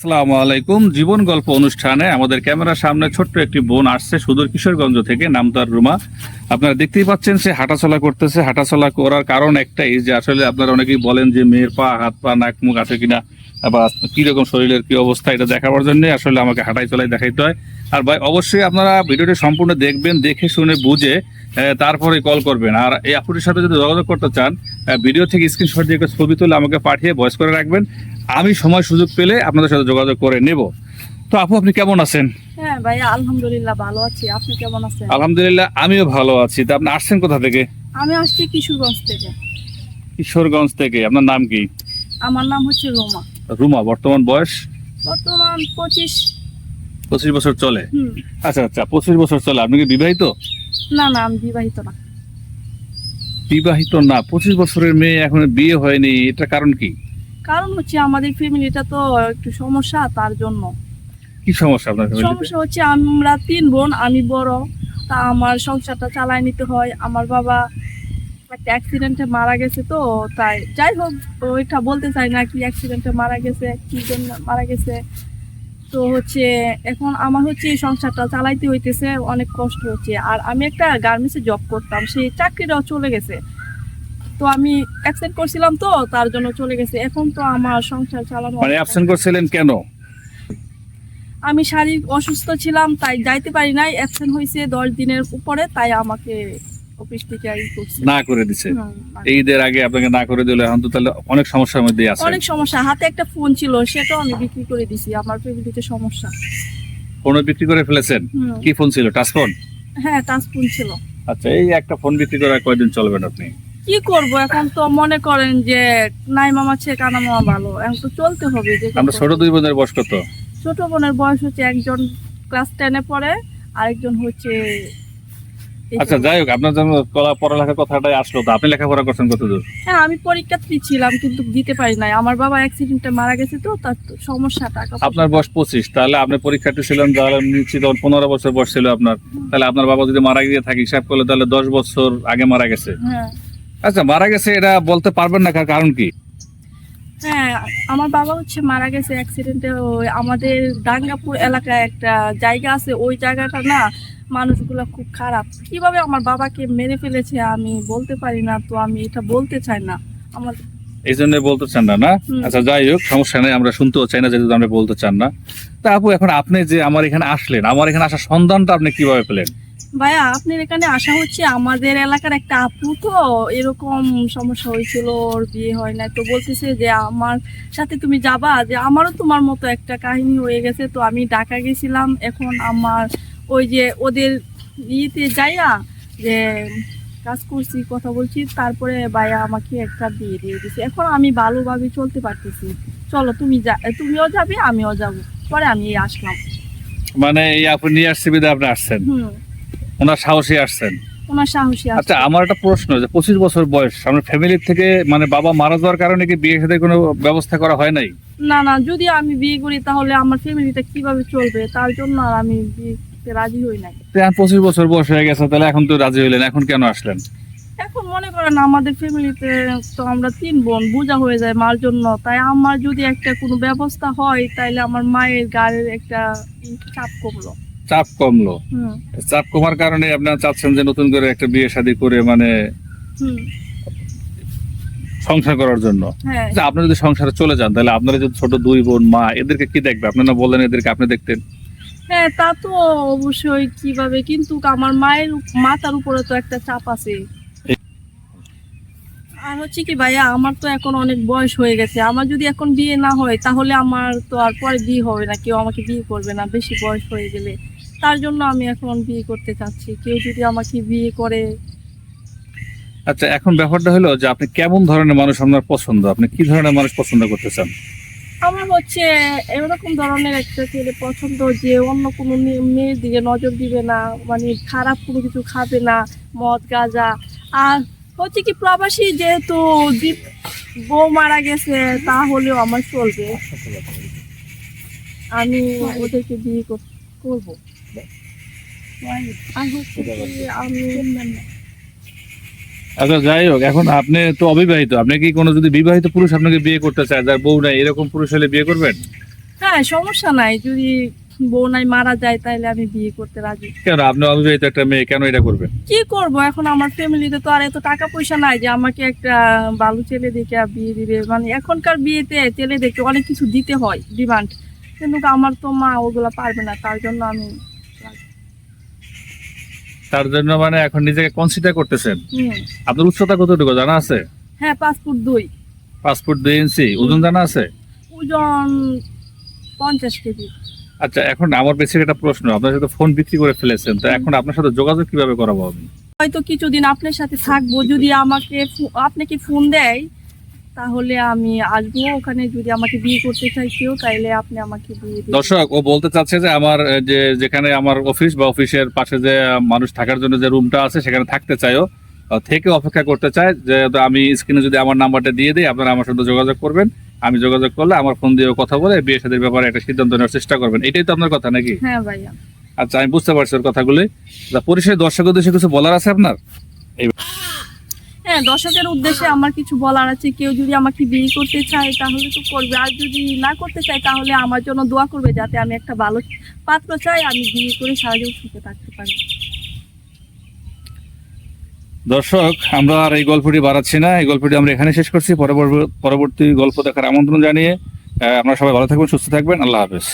আসসালামু আলাইকুম। জীবন গল্প অনুষ্ঠানে আমাদের ক্যামেরার সামনে ছোট্ট একটি বোন আসছে সুদূর কিশোরগঞ্জ থেকে, নাম তার রুমা। আপনারা দেখতেই পাচ্ছেন সে হাঁটাচলা করতেছে। হাঁটাচলা করার কারণ একটাই যে আসলে আপনারা অনেকেই বলেন যে মেয়ের পা, হাত, পা, নাক, মুখ আছে কিনা বা কীরকম শরীরের কি অবস্থা, এটা দেখাবার জন্য আসলে আমাকে হাঁটাই চলাই দেখাইতে হয়। আর ভাই, অবশ্যই আপনারা ভিডিওটি সম্পূর্ণ দেখবেন, দেখে শুনে বুঝে তারপরে কল করবেন। আর এই আপুটির সাথে যদি যোগাযোগ করতে চান ভিডিও থেকে স্ক্রিনশট দিয়ে ছবি তুলে আমাকে পাঠিয়ে ভয়েস করে রাখবেন। আমি সময় সুযোগ পেলে আপনাদের সাথে যোগাযোগ করে নেব। তো আপু আপনি কেমন আছেন? হ্যাঁ ভাইয়া আলহামদুলিল্লাহ ভালো আছি। আপনি কেমন আছেন? আলহামদুলিল্লাহ আমিও ভালো আছি। তা আপনি আসছেন কোথা থেকে? আমি আসছি কিশোরগঞ্জ থেকে। কিশোরগঞ্জ থেকে। আপনার নাম কি? আমার নাম হচ্ছে রোমা। রুমা বর্তমান বয়স? বর্তমান পঁচিশ। পঁচিশ বছর চলে? আচ্ছা আচ্ছা পঁচিশ বছর চলে। আপনি কি বিবাহিত? না না আমি বিবাহিত না। বিবাহিত না। পঁচিশ বছরের মেয়ে এখন বিয়ে হয়নি। এটা কারণ কি? কারণ হচ্ছে আমাদের ফ্যামিলিটা তো একটু সমস্যা তার জন্য। কি সমস্যা আপনার সমস্যা হচ্ছে আমরা তিন বোন আমি বড়। তা আমার সংসারটা চালায় নিতে হয়। আমার বাবা একটা অ্যাক্সিডেন্টে মারা গেছে তো তাই যাই হোক ওইটা বলতে চাই না কি অ্যাক্সিডেন্টে মারা গেছে কি জন্য মারা গেছে। তো হচ্ছে এখন আমার হচ্ছে এই সংসারটা চালাইতে হইতেছে অনেক কষ্ট হচ্ছে। আর আমি একটা গার্মেন্টসে জব করতাম সেই চাকরিটাও চলে গেছে। তো আমি অ্যাকসেপ্ট করছিলাম তো তার জন্য চলে গেছে। এখন তো আমার সংসার চালানো মানে অ্যাবসেন্ট করছিলেন কেন? আমি শারীরিক অসুস্থ ছিলাম তাই যাইতে পারি নাই। অ্যাবসেন্ট হয়েছে দশ দিনের উপরে তাই আমাকে অফিস থেকে ই না করে দিছে। ঈদের আগে আপনাকে না করে দিলে এখন তো তাহলে অনেক সমস্যার মধ্যে আছে অনেক সমস্যা। হাতে একটা ফোন ছিল সেটাও আমি বিক্রি করে দিছি। আমার ফ্যামিলিতে সমস্যা। ফোনও বিক্রি করে ফেলেছেন? কি ফোন ছিল? টাচ ফোন হ্যাঁ টাচ ফোন ছিল। আচ্ছা এই একটা ফোন বিক্রি করে কয়দিন চলবেন আপনি? কি করব? এখন তো মনে করেন যে নাই মামা ছে কানা মামা ভালো। এখন তো চলতে হবে যে আমরা ছোট দুই বোনের বয়স কত? ছোট বোনের বয়স হচ্ছে একজন ক্লাস টেনে পড়ে আরেকজন হচ্ছে আচ্ছা যাই হোক আপনার কলা- পড়ালেখার কথাটাই আসলো তো। আপনি লেখাপড়া করছেন হ্যাঁ আমি পরীক্ষার্থী ছিলাম কিন্তু দিতে পারি নাই। আমার বাবা অ্যাক্সিডেন্টে মারা গেছে তো তার সমস্যা টাকা আপনার বয়স পঁচিশ তাহলে আপনি পরীক্ষার্থী ছিলেন তাহলে নিশ্চিত তখন পনেরো বছর বয়স ছিল আপনার। তাহলে আপনার বাবা যদি মারা গিয়ে থাকে হিসাব করলে তাহলে দশ বছর আগে মারা গেছে। হ্যাঁ। আচ্ছা মারা গেছে এটা বলতে পারবেন না কার কারণ কি? হ্যাঁ আমার বাবা হচ্ছে মারা গেছে অ্যাক্সিডেন্টে ওই আমাদের ডাঙ্গাপুর এলাকায় একটা জায়গা আছে ওই জায়গাটা না মানুষগুলো খুব খারাপ। কীভাবে আমার বাবাকে মেরে ফেলেছে আমি বলতে পারি না তো আমি এটা বলতে চাই না। আমার এই জন্য বলতে চান না না? আচ্ছা যাই হোক সমস্যা নেই আমরা শুনতেও চাই না যেহেতু আপনি বলতে চান না। তা আপু এখন আপনি যে আমার এখানে আসলেন আমার এখানে আসার সন্ধানটা আপনি কীভাবে পেলেন? ভাইয়া আপনার এখানে আসা হচ্ছে আমাদের এলাকার একটা আপু তো এরকম সমস্যা হয়েছিল ওর বিয়ে হয় না তো বলতেছে যে আমার সাথে তুমি যাবা? যে আমারও তোমার মতো একটা কাহিনী হয়ে গেছে। তো আমি ঢাকা গেছিলাম এখন আমার ওই যে ওদের ইয়েতে যাইয়া যে কাজ করছি কথা বলছি তারপরে ভাইয়া আমাকে একটা বিয়ে দিয়ে দিছে। এখন আমি ভালোভাবে চলতে পারতেছি। চলো তুমি যা তুমিও যাবে আমিও যাব। পরে আমি আসলাম। মানে এই আপু নিয়ে আসছে বিধে আপনি আসছেন? হুম। ওনার সাহসী আসছেন। ওনার সাহসী আচ্ছা আমার একটা প্রশ্ন যে পঁচিশ বছর বয়স আমার ফ্যামিলির থেকে মানে বাবা মারা যাওয়ার কারণে কি বিয়ে সাথে কোনো ব্যবস্থা করা হয় নাই? না না যদি আমি বিয়ে করি তাহলে আমার ফ্যামিলিটা কীভাবে চলবে? তার জন্য আর আমি বিয়েতে রাজি হই নাই। পঁচিশ বছর বয়স হয়ে গেছে তাহলে এখন তো রাজি হইলেন এখন কেন আসলেন? এখন মনে করেন আমাদের ফ্যামিলিতে তো আমরা তিন বোন বোঝা হয়ে যায় মার জন্য। তাই আমার যদি একটা কোনো ব্যবস্থা হয় তাইলে আমার মায়ের গাড়ির একটা চাপ কমলো। চাপ কমলো। চাপ কমার কারণে আপনারা চাচ্ছেন যে নতুন করে একটা বিয়ে শাদী করে মানে সংসার করার জন্য। হ্যাঁ। আচ্ছা, যদি সংসারে চলে যান তাহলে আপনারা যদি ছোট দুই বোন মা এদেরকে কি দেখবে? আপনারা বললেন এদেরকে আপনি দেখতেন। হ্যাঁ তা তো অবশ্যই কীভাবে কিন্তু আমার মায়ের মাথার উপরে তো একটা চাপ আছে। আর হচ্ছে কি ভাইয়া আমার তো এখন অনেক বয়স হয়ে গেছে। আমার যদি এখন বিয়ে না হয় তাহলে আমার তো আর পরে বিয়ে হবে না। কেউ আমাকে বিয়ে করবে না বেশি বয়স হয়ে গেলে। তার জন্য আমি এখন বিয়ে করতে চাচ্ছি। কেউ যদি আমাকে বিয়ে করে। আচ্ছা এখন ব্যাপারটা হলো যে আপনি কেমন ধরনের মানুষ আপনার পছন্দ? আপনি কি ধরনের মানুষ পছন্দ করতে চান? আমার হচ্ছে এরকম ধরনের একটা ছেলে পছন্দ যে অন্য কোনো মেয়ে- মেয়ের দিকে নজর দিবে না মানে খারাপ কোনো কিছু খাবে না মদ গাঁজা। আর হচ্ছে কি প্রবাসী যেহেতু দ্বীপ বউ মারা গেছে তাহলেও আমার চলবে। আমি ওদেরকে বিয়ে কর- করব। আচ্ছা যাই হোক এখন আপনি তো অবিবাহিত। আপনি কি কোনো যদি বিবাহিত পুরুষ আপনাকে বিয়ে করতে চায় যার বউ নাই এরকম পুরুষ হলে বিয়ে করবেন? হ্যাঁ সমস্যা নাই। যদি বউ নাই মারা যায় তাহলে আমি বিয়ে করতে রাজি। কেন? আপনি অবিবাহিত একটা মেয়ে কেন এটা করবেন? কি করব? এখন আমার ফ্যামিলিতে তো আর এত টাকা পয়সা নাই যে আমাকে একটা বালু ছেলে দেখে বিয়ে দিবে। মানে এখনকার বিয়েতে ছেলে দেখে অনেক কিছু দিতে হয় ডিমান্ড। কিন্তু আমার তো মা ওগুলা পারবে না তার জন্য আমি তার জন্য মানে এখন নিজেকে কনসিডার করতেছেন। আপনার উচ্চতা কতটুকু জানা আছে? হ্যাঁ পাসপোর্ট দুই। পাঁচ ফুট দুই ইঞ্চি ওজন জানা আছে? ওজন পঞ্চাশ কেজি। আচ্ছা এখন আমার বেশি একটা প্রশ্ন আপনার সাথে ফোন বিক্রি করে ফেলেছেন তো এখন আপনার সাথে যোগাযোগ কীভাবে করাবো আমি? হয়তো কিছুদিন আপনার সাথে থাকব যদি আমাকে ফো- আপনাকে ফোন দেয়? তাহলে আমি আসব। ওখানে যদি আমাকে বিয়ে করতে চাই কেউ তাইলে আপনি আমাকে বিয়ে দিন দর্শক ও বলতে চাচ্ছে যে আমার যে যেখানে আমার অফিস বা অফিসের পাশে যে মানুষ থাকার জন্য যে রুমটা আছে সেখানে থাকতে চাইও থেকে অপেক্ষা করতে চায়। যে আমি স্ক্রিনে যদি আমার নাম্বারটা দিয়ে দিই আপনারা আমার সাথে যোগাযোগ করবেন। আমি যোগাযোগ করলে আমার ফোন দিয়ে কথা বলে বিয়ে সাদের ব্যাপারে একটা সিদ্ধান্ত নেওয়ার চেষ্টা করবেন। এটাই তো আপনার কথা নাকি? হ্যাঁ ভাইয়া। আচ্ছা আমি বুঝতে পারছি ওর কথাগুলি। তা পরিশেষে দর্শক উদ্দেশ্যে কিছু বলার আছে আপনার? হ্যাঁ দর্শকের উদ্দেশ্যে আমার কিছু বলার আছে। কেউ যদি আমাকে বিয়ে করতে চায় তাহলে তো করবে। আর যদি না করতে চায় তাহলে আমার জন্য দোয়া করবে যাতে আমি একটা ভালো পাত্র চাই, আমি বিয়ে করে সারা জীবন সুখে থাকতে পারি। দর্শক, আমরা আর এই গল্পটি বাড়াচ্ছি না। এই গল্পটি আমরা এখানে শেষ করছি। পরবর্তী গল্প দেখার আমন্ত্রণ জানিয়ে আপনারা সবাই ভালো থাকবেন, সুস্থ থাকবেন। আল্লাহ হাফেজ।